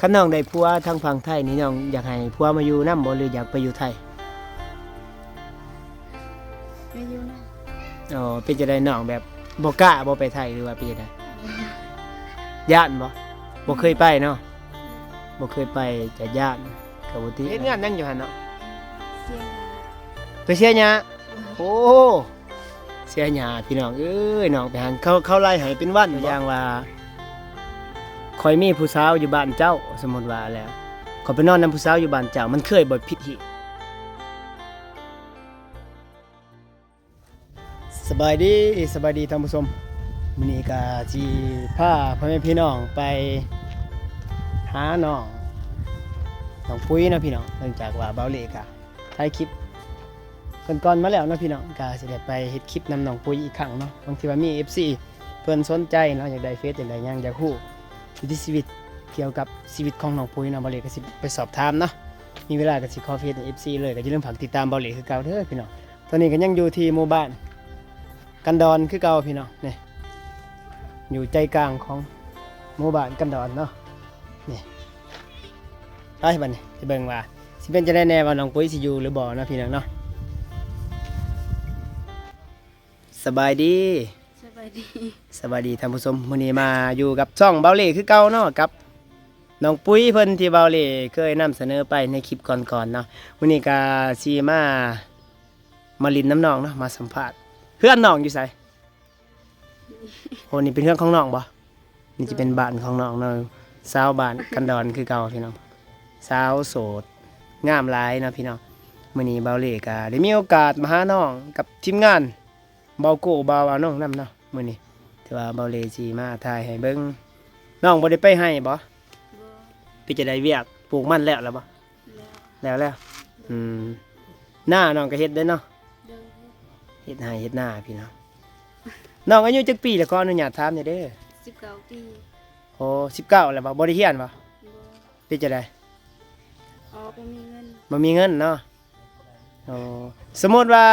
คันน้องได้ผัวทางฝั่งไทยนี่น้องอยากให้ผัวมาอยู่นํบ่หรืออยากไปอยู่ไทยไม่อยู่นะอ๋อเป็นจะได้น้องแบบบ่กล้าบ่ไปไทยหรือว่าเป็นจะได้ย่านบ่บ่เคยไปเนาะบ่เคยไปจะย่านก็บ่ติเฮ็ดงานนั่งอยู่หั่นเนาะเสียงไปเสียหญ้าโอ้เสียหญ้าพี่น้องเอ้ยน้องไปหันเขาเขาไล่ให้เป็นวันอย่างว่า ข่อยมีผู้สาวอยู่บ้านเจ้าสมมุติว่าแล้วขอไปนอนนํผู้สาวอยู่บ้านเจ้ามันเคยบ่ผิดหิสบายดีสบายดีท่านผู้ชมมื้อนี้ก็สิพาพ่อแม่พี่น้องไปหาน้องน้องปุ้ยนะพี่น้องเนื่องจากว่าเบาเล็กอะถ่ายคลิปก่อนๆมาแล้วเนาะพี่น้องก็สิได้ไปเฮ็ดคลิปนำน้องปุ้ยอีกครั้งเนาะบางทีว่ามี FC เพิ่นสนใจเนาะอยากได้เฟซอยากได้หยังอยากฮู้ วิถีชีวิตเกี่ยวกับชีวิตของน้องปุ้ยเนาะบ่เลยก็สิไปสอบถามเนาะมีเวลาก็สิขอเฟซให้ FC เลยก็อย่าลืมฝากติดตามบ่เลยคือเก่าเด้อพี่น้องตอนนี้ก็ยังอยู่ที่หมู่บ้าน กันดอนคือเก่าพี่น้องนี่อยู่ใจกลางของหมู่บ้านกันดอนเนาะนี่ไปบัดนี้สิเบิ่งว่าสิเป็นจะได้แน่ว่าน้องปุ้ยสิอยู่หรือบ่เนาะพี่น้องเนาะสบายดี ดีสบายดีท่านผู้ชมมื้อนี้มาอยู่กับช่องเบาเล่คือเก่าเนาะกับน้องปุ้ยเพิ่นที่เบาเล่เคยนำเสนอไปในคลิปก่อนๆเนาะมื้อนี้ก็สิมามาลินน้ำน้องเนาะมาสัมภาษณ์เพื่อนน้องอยู่ไสโอนี่เป็นเพื่อนของน้องบ่นี่จะเป็นบ้านของน้องเนาะสาวบ้านกันดอนคือเก่าพี่น้องสาวโสดงามหลายเนาะพี่น้องมื้อนี้เบาเล่ก็ได้มีโอกาสมาหาน้องกับทีมงานเบาโกเบาเอาน้องนำเนาะ มื้อนี้แต่ว่าเบาเลจีมาถ่ายให้เบิ่งน้องบ่ได้ไปให้บ่บ่พี่จะได้เวียกปลูกมันแล้วแล้วบ่แล้วแล้วแล้วอืมหน้าน้องก็เฮ็ดได้เนาะเดินเฮ็ดให้เฮ็ดหน้าพี่น้องน้องอายุจักปีแล้วก็อนุญาตถามหน่อยเด้อสิบเก้าปีโอ้19แล้วบ่บ่ได้เรียนบ่บ่พี่จะได้ออกบ่มีเงินบ่มีเงินเนาะโอ้สมมุติว่า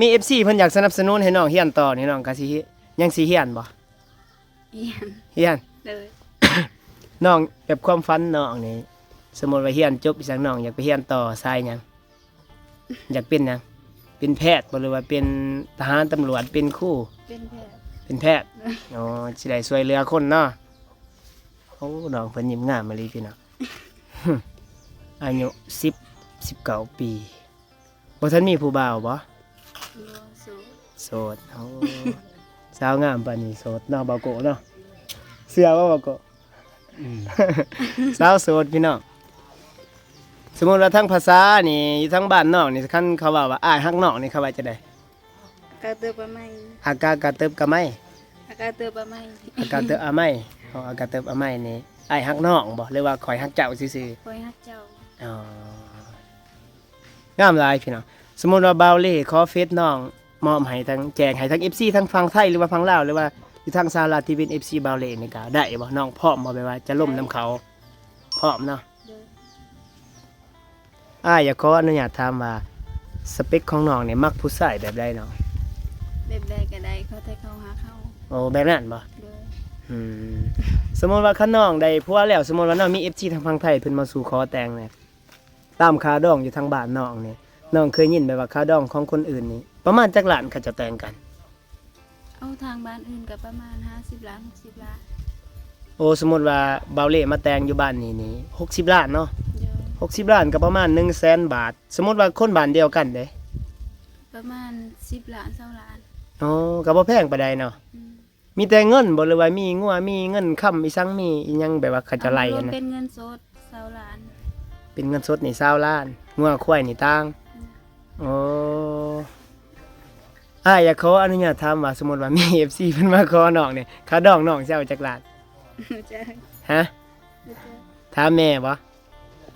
มี FC เพิ่นอยากสนับสนุนให้น้องเรียนต่อนี่น้องก็สิ ยังสิเรียนบ่เอียนเรียนเลยน้องแบบความฝันน้องนี่สมมติว่าเฮียนจบอีสังน้องอยากไปเฮียนต่อสายหยังอยากเป็นหยังเป็นแพทย์บ่หรือว่าเป็นทหารตำรวจเป็นครู่เป็นแพทย์เป็นแพทย์อ๋อสิได้ช่วยเหลือคนเนาะโอ้น้องเพิ่นยิ้มงามมาเลยพี่น้องอายุ10 19ปีบ่ทันมีผู้บ่าวบ่บ่สูงโสดโอ้ สาวงามปานนี้โสดเนาะบ่าวโกเนาะเสื้อว่าบ่าวโกสาวโสดพี่น้องสมมติว่าทั้งภาษานี่อยู่ทั้งบ้านนอกนี่คันเขาว่าว่าอ้ายฮักนอกนี่เขาว่าจะได้อากาเตอร์ประไมอากากาเติบกะไม่อากาเตอร์ประไมอากาเติบอาไม่เอาอากาเติบอาไม่นี่อ้ายฮักนอกบ่หรือว่าข่อยฮักเจ้าซื่อคอยฮักเจ้าๆอ๋องามหลายพี่น้องสมมุติว่าบาวเล่ขอเฟซน้อง มอบให้ทั้งแจกให้ทั้ง FC ทั้งฝั่งไทยหรือว่าฝั่งลาวหรือว่าอยู่ทางสหรัฐที่เป็น FC บาวเล่นี่ก็ได้บ่น้องพร้อมบ่ไปว่าจะล่มน้ำเขาพร้อมเนาะเดินอ้ายอยากขออนุญาตถามว่าสเปคของน้องเนี่ยมักผู้ชายแบบใดน้องแบบใดก็ได้เขาแต่เขาหาเข้าโอ้แบบนั้นบ่เดินอืมสมมติว่าคันน้องได้ผัวแล้วสมมติว่าน้องมี FG ทางฝั่งไทยเพิ่นมาสู่ขอแต่งเนี่ยตามคาดองอยู่ทางบ้านน้องเนี่ยน้องเคยยินไหมว่าคาดองของคนอื่นนี่ ประมาณจักล้านเขาจะแต่งกัน เอาทางบ้านอื่นก็ประมาณ 50ล้าน60ล้านโอ้สมมติว่าเบาเล่มาแต่งอยู่บ้านนี่นี่60ล้านเนาะเดิน60ล้านก็ประมาณ100,000บาท สมมติว่าคนบ้านเดียวกันเด้ประมาณ 10ล้าน20ล้านอ๋อก็บ่แพงปานใดเนาะอืมมีแต่เงินบ่หรือว่ามีงัวมีเงินค้ำอีสังมีอีหยังแบบว่าเขาจะไล่รวกัมนนะเป็นเงินสด20ล้านเป็นเงินสดนี่20ล้านงัวควายนี่ต่างโอ้ อ้ายอยากขออนุญาตถามว่าสมมุติว่ามี FC เพิ่นมาขอน้องเนี่ยค่าดองน้องสิเอาจักล้านจะฮะจะถามแม่บ่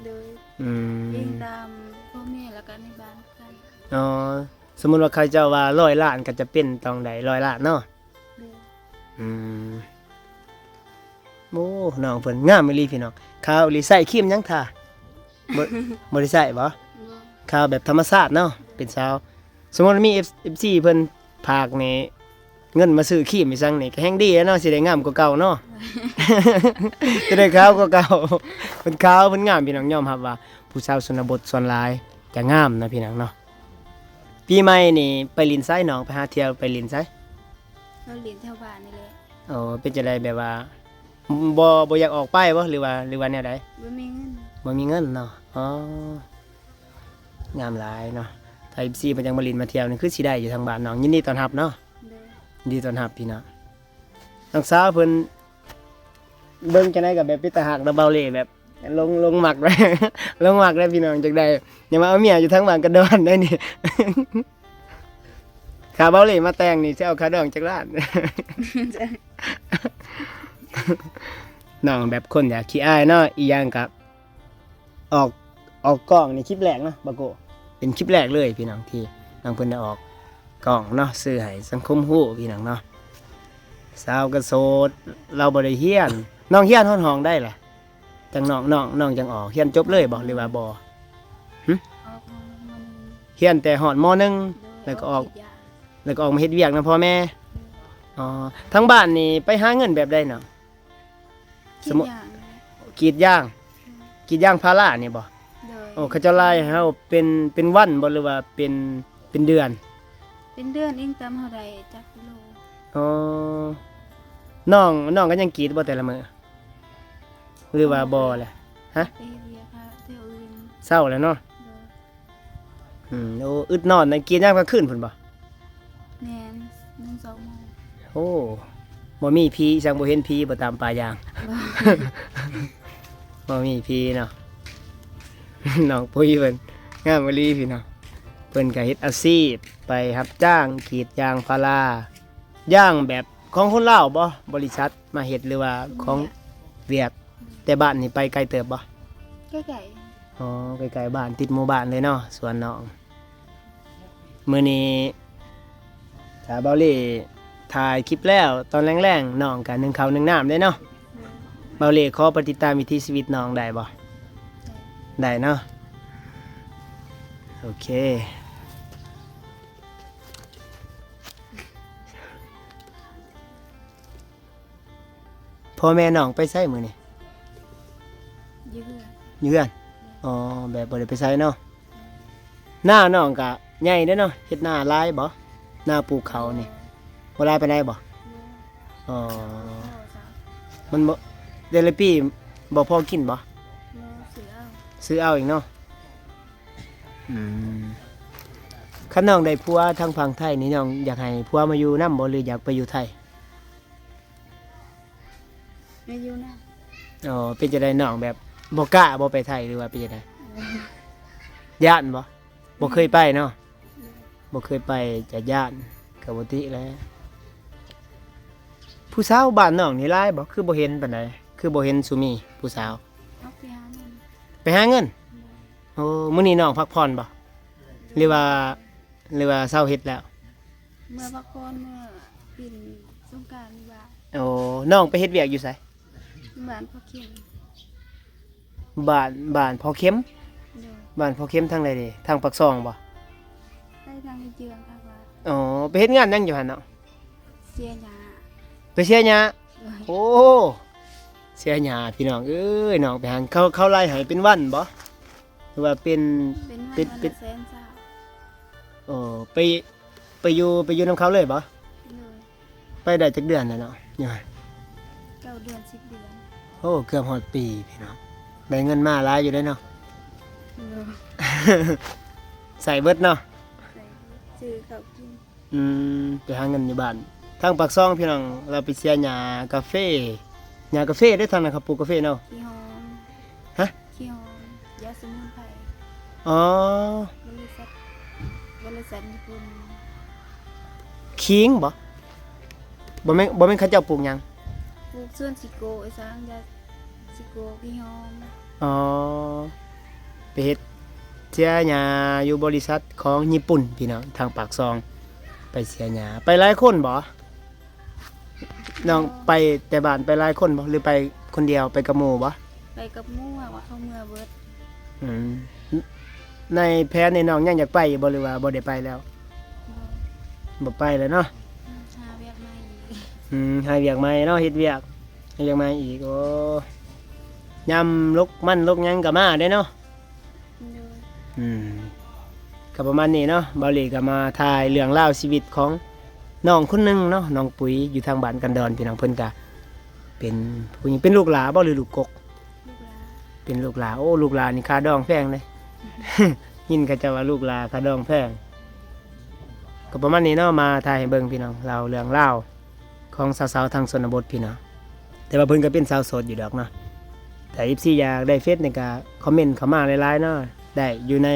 โดยอืมยิงตามพ่อแม่แล้วก็ในบ้านกันอ๋อสมมุติว่าเขาเจ้าว่า100ล้านก็จะเป็นตองใด100ล้านเนาะโดยอืมโอ้น้องเพิ่นงามอีหลีพี่น้องข้าวอีหลีใส่ครีมหยังท่าบ่ บ่ได้ใส่บ่ บ่ข้าวแบบธรรมชาติเนาะเป็นสาว สมมติว่ามี F- FC เพิ่นผากนี่เงินมาซื้อครีมอีสังนี่ก็แฮงดีแล้วเนาะสิได้งามกว่าเก่าเนาะจะได้ขาวกว่าเก่าเพิ่นขาวเพิ่นงามพี่น้องยอมรับว่า ผู้สาวชนบทส่วนหลายจะงามนะพี่น้องเนาะปีใหม่นี่ไปลินไซน้องไปหาเที่ยวไปลินไซเราเรียนแถวบ้านนี่แหละโอ้เป็นจะได้แบบว่าบ่บ่อยากออกไปบ่หรือว่าหรือว่าแนวใดบ่มีเงินบ่มีเงินเนาะอ๋องามหลายเนาะ ถ้า FC มันยังมาลินมาเที่ยวนี่คือสิได้อยู่ทางบ้านน้องยินดีต้อนรับเนาะเด้อยินดีต้อนรับพี่น้องน้องสาวเพิ่นเบิ่งจังได๋ก็แบบปิตาหักระเบาเล่แบบลงลงหมักเลยลงหมักได้พี่น้องจักได้อย่ามาเอาเมียอยู่ทั้งบ้านกระดอนได้นี่ขาเบาเล่มาแต่งนี่สิเอาขาดองจักล้านจ้ะน้องแบบคนอยากขี้อายเนาะอีกอย่างกับ ออกออกกล้องในคลิปแรกเนาะบาโก เป็นคลิปแรกเลยพี่น้องที่น้องเพิ่นได้ออกกล้องเนาะซื้อให้สังคมฮู้พี่น้องเนาะสาวกระโสดเราบ่ได้เฮียนน้องเฮียนฮ้อนห้องได้แหละจังน้องน้องน้องจังออกเฮียนจบเลยบ่หรือว่าบ่ออกมามันเฮียนแต่ฮอดมหนึ่งแล้วก็ออกแล้วก็ออกมาเฮ็ดเวียกนะพ่อแม่อ๋อทั้งบ้านนี่ไปหาเงินแบบใดเนาะสมมติอยกีดย่างกีดย่างพาราเนี่ยบ่ โดยโอ้เขาเจะไล่ให้เราเป็นเป็นวันบ่หรือว่าเป็นเป็นเดือนเป็นเดือนเองตามเท่าใดจักกิโลอ๋อน้องน้องก็ยังกรีดบ่แต่ละมื้อหรือว่าบ่แหละฮะไปเฮ็ดเวียกค่ะเที่ยวอื่นเศร้าแล้วเนาะโดยอืมโอ้อึดนอนในกรีดยามกลางคืนพุ่นบ่แม่นหนึ่งสองโมงโอ้บ่มีผีจังบ่เห็นผีบ่ตามป่ายาง บ่มีผีเนาะ น้องปุ้ยเพิ่นงามอีหลีพี่น้องเพิ่นก็เฮ็ดอาชีพไปรับจ้างกรีดยางพาราย่างแบบของคนลาวบ่บริษัทมาเฮ็ดหรือว่าของเวียดแต่บ้านนี่ไปไกลเติบบ่ใกล้อ๋อไกลๆบ้านติดหมู่บ้านเลยเนาะสวนน้องมื้อนี้ถ้าเบาเล่ถ่ายคลิปแล้วตอนแรงๆน้องกันนึ่งข้าวนึ่งน้ำได้เนาะๆเบาเล่ขอปฏิดตามวิถีชีวิตน้องได้บ่ ได้เนาะโอเคพ่อแม่น้องไปไสมื้อนี้ยืดอยู่เพื่อนอ๋อแบบบ่ได้ไปไสเนาะหน้าน้องก็ใหญ่เด้อเนาะเฮ็ดหน้าหลายบ่หน้าปลูกเขานี่บ่หลายปานใดบ่อ๋อมันบ่เดอนละปีบ่พอกินบ่เสือเอา ซื้อเอาอีกเนาะอืมคันน้องได้ผัวทางฝั่งไทยนี่น้องอยากให้ผัวมาอยู่นำบ่หรืออยากไปอยู่ไทยไม่อยู่นะอ๋อเป็นจะได้น้องแบบบ่กล้าบ่ไปไทยหรือว่าเป็นจะได้ย่านบ่บ่เคยไปเนาะบ่เคยไปจะย่านก็บ่ติแหล้วผู้สาวบ้านน้องนี่หลายบ่คือบ่เห็นปานใดคือบ่เห็นสุมีผู้สาวเอา ไปหาเงินไปหาเงินโอ้มื้อนี้น้องพักผ่อนบ่หรือว่าหรือว่าเศร้าเฮ็ดแล้ว เมื่อพักผ่อนเมื่อปีนสงกรารนี่ว่าโอ้น้องไปเฮ็ดเวียกอยู่ไสบ้านพ่อเข็มบ้านบ้านพอเข้มเด้อบ้านพอเข้มทางใดเด้ทางปักซองบ่ได้ทางเจืองค่ะว่าอ๋อไปเฮ็ดงานหยังอยู่หั่นเนาะเสียหยาไปเสียหญ้าโดยโอ้ เสียหญ้าพี่น้องเอ้ยน้องไปหาเขาเขาไล่ให้เป็นวันบ่หรือว่าเป็นเป็นปิวัดนปิวันดละแสนเศร้าโอ้ไปไปอยู่ไปอยู่นํเขาเลยบ่เลยไปได้จักเดือนแล้วเนาะอยู่หั่นเก้าเดือนสิบเดือนโอ้เกือบฮอดปีพี่น้องได้เงินมาหลายอยู่เด้เนาะ เลยใส่เบิดเนาะ ใส่ซื้อข้าวกินอืมไปหาเงินอยู่บ้านทางปากซองพี่น้องเราไปเสียหญ้ากาแฟ หญ้ากาแฟได้ทางนะครับปลูกกาแฟเนาะ ขี้หอมฮะ ขี้หอมยาสมุนไพรอ๋อบริษัทบริษัทญี่ปุ่นคิงบ่บ่แม่นบ่แม่นเขาเจ้าปลูกหยังปลูกส่วนสิโกไอ้สร้างยาสิโกขี้หอมอ๋อไปเฮ็ดเสียหญ้าอยู่บริษัทของญี่ปุ่นพี่น้องทางปากซอง ไปเสียหญ้าไปหลายคนบ่ น้องไปแต่บ้านไปหลายคนบ่หรือไปคนเดียวไปกับหมู่บ่ไปกับหมู่อะว่าเขาเมื่อเบิดอืมในแผนในน้องยังอยากไปอยู่บ่หรือว่าบ่ได้ไปแล้วบ่บ่ไปแล้วเนาะหาเวียกใหม่อืมหาเวียกใหม่เนาะเฮ็ดเวียกหาเวียกใหม่อีกโอ้ยำลกมันลกหยังก็มาได้เนาะโดยอืมก็ประมาณนี้เนาะเบาหลีก็มาถ่ายเรื่องเล่าวชีวิตของ น้องคนหนึงเนาะน้องปุ๋ยอยู่ทางบ้านกันดอนพี่น้องเพิ่นก็เป็นผู้หญิงเป็นลูกหลาบ่หรือลูกกกลูกหลานเป็นลูกหลาโอ้ลูกหลานี่ค่าดองแพงเลยยินเขาจะว่าลูกหลาค่าดองแพงก็ประมาณนี้เนาะมาถ่ายให้เบิ่งพี่น้องเราเรื่องเล่าวของสาวๆทางชนบทพี่น้องแต่ว่าเพิ่นก็เป็นสาวโสดอยู่ดอกเนาะแต่อีซี่อยากได้เฟซนี่ก็คอมเมนต์เข้ามาหลายๆเนาะได้อยู่ใน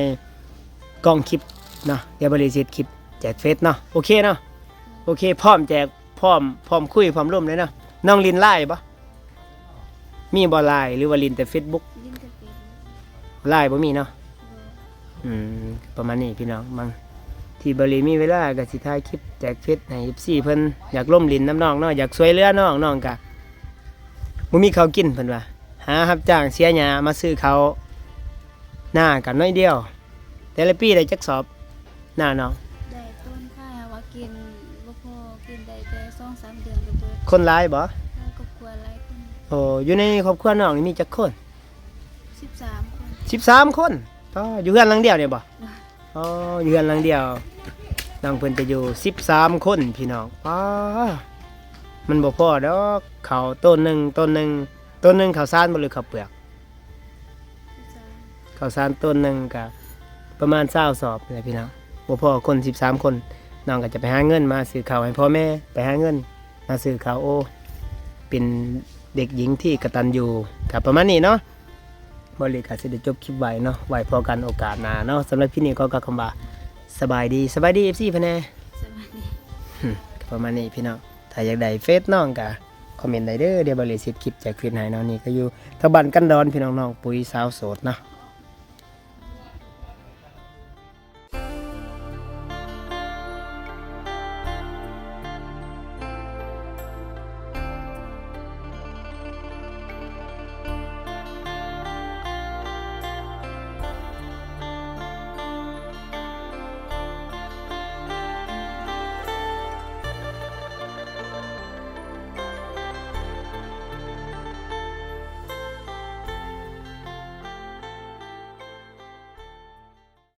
กล้องคลิปเนาะเดี๋ยวบริษัทคลิปแจกเฟซเนาะโอเคเนาะ โอเคพร้อมแจกพร้อมพร้อมคุยพร้อมร่วมเลยเนาะน้องลินไล่ปะมีบอไลน์หรือว่าลินแต่ Facebook ลิ้นกระเป็นไล่บ่มีเนาะโดยอืมประมาณนี้พี่น้องบางที่บริมีเวลาก็สิถ่ายคลิปแจกเฟซให้14เพิ่นอยากร่วมลินน้ำน้องเนาะอยากช่วยเหลือน้องน้องกะบ่มีข้าวกินเพิ่นว่าหารับจ้างเสียหญ้ามาซื้อเขาวหน้ากันน้อยเดียว แต่ละปีได้จักสอบหน้าน้อง คนหลายบ่แล้วก็ครัวหลายคนโอ้อยู่ในครอบครัวน้องนี่มีจักคนสิบสามคน 13 คนอ๋ออยู่เฮือนหลังเดียวเนี่ยบ่อ๋ออยู่เฮือนหลังเดียวน้องเพิ่นจะอยู่ 13 คนพี่น้องป้ามันบ่พอดอกข้าวต้นหนึงต้นหนึงต้นหนึงข้าวสารบ่หรือข้าวเปลือกสิบสามข้าวสารต้นหนึงก็ประมาณ20สอบนี่แหละพี่น้องบ่พอคน 13 คนน้องก็จะไปหาเงินมาซื้อข้าวให้พ่อแม่ไปหาเงิน มาซื้อข้าวโอเป็นเด็กหญิงที่กตัญญูกับประมาณนี้เนาะบริการสิได้จบคลิปไว้เนาะไว้พอกันโอกาสหน้าเนาะสำหรับพี่นี่ก็กล่าวคำว่าสบายดีสบายดีเอฟซีพะแน่สวัสดีก็ประมาณนี้พี่น้องถ้าอยากได้เฟซน้องก็คอมเมนต์ได้เด้อเดี๋ยวบริสิทธิ์คลิปแจกเฟซให้เนาะนี่ก็อยู่ทบันกันดอนพี่น้องน้องปุ๋ยสาวโสดเนาะ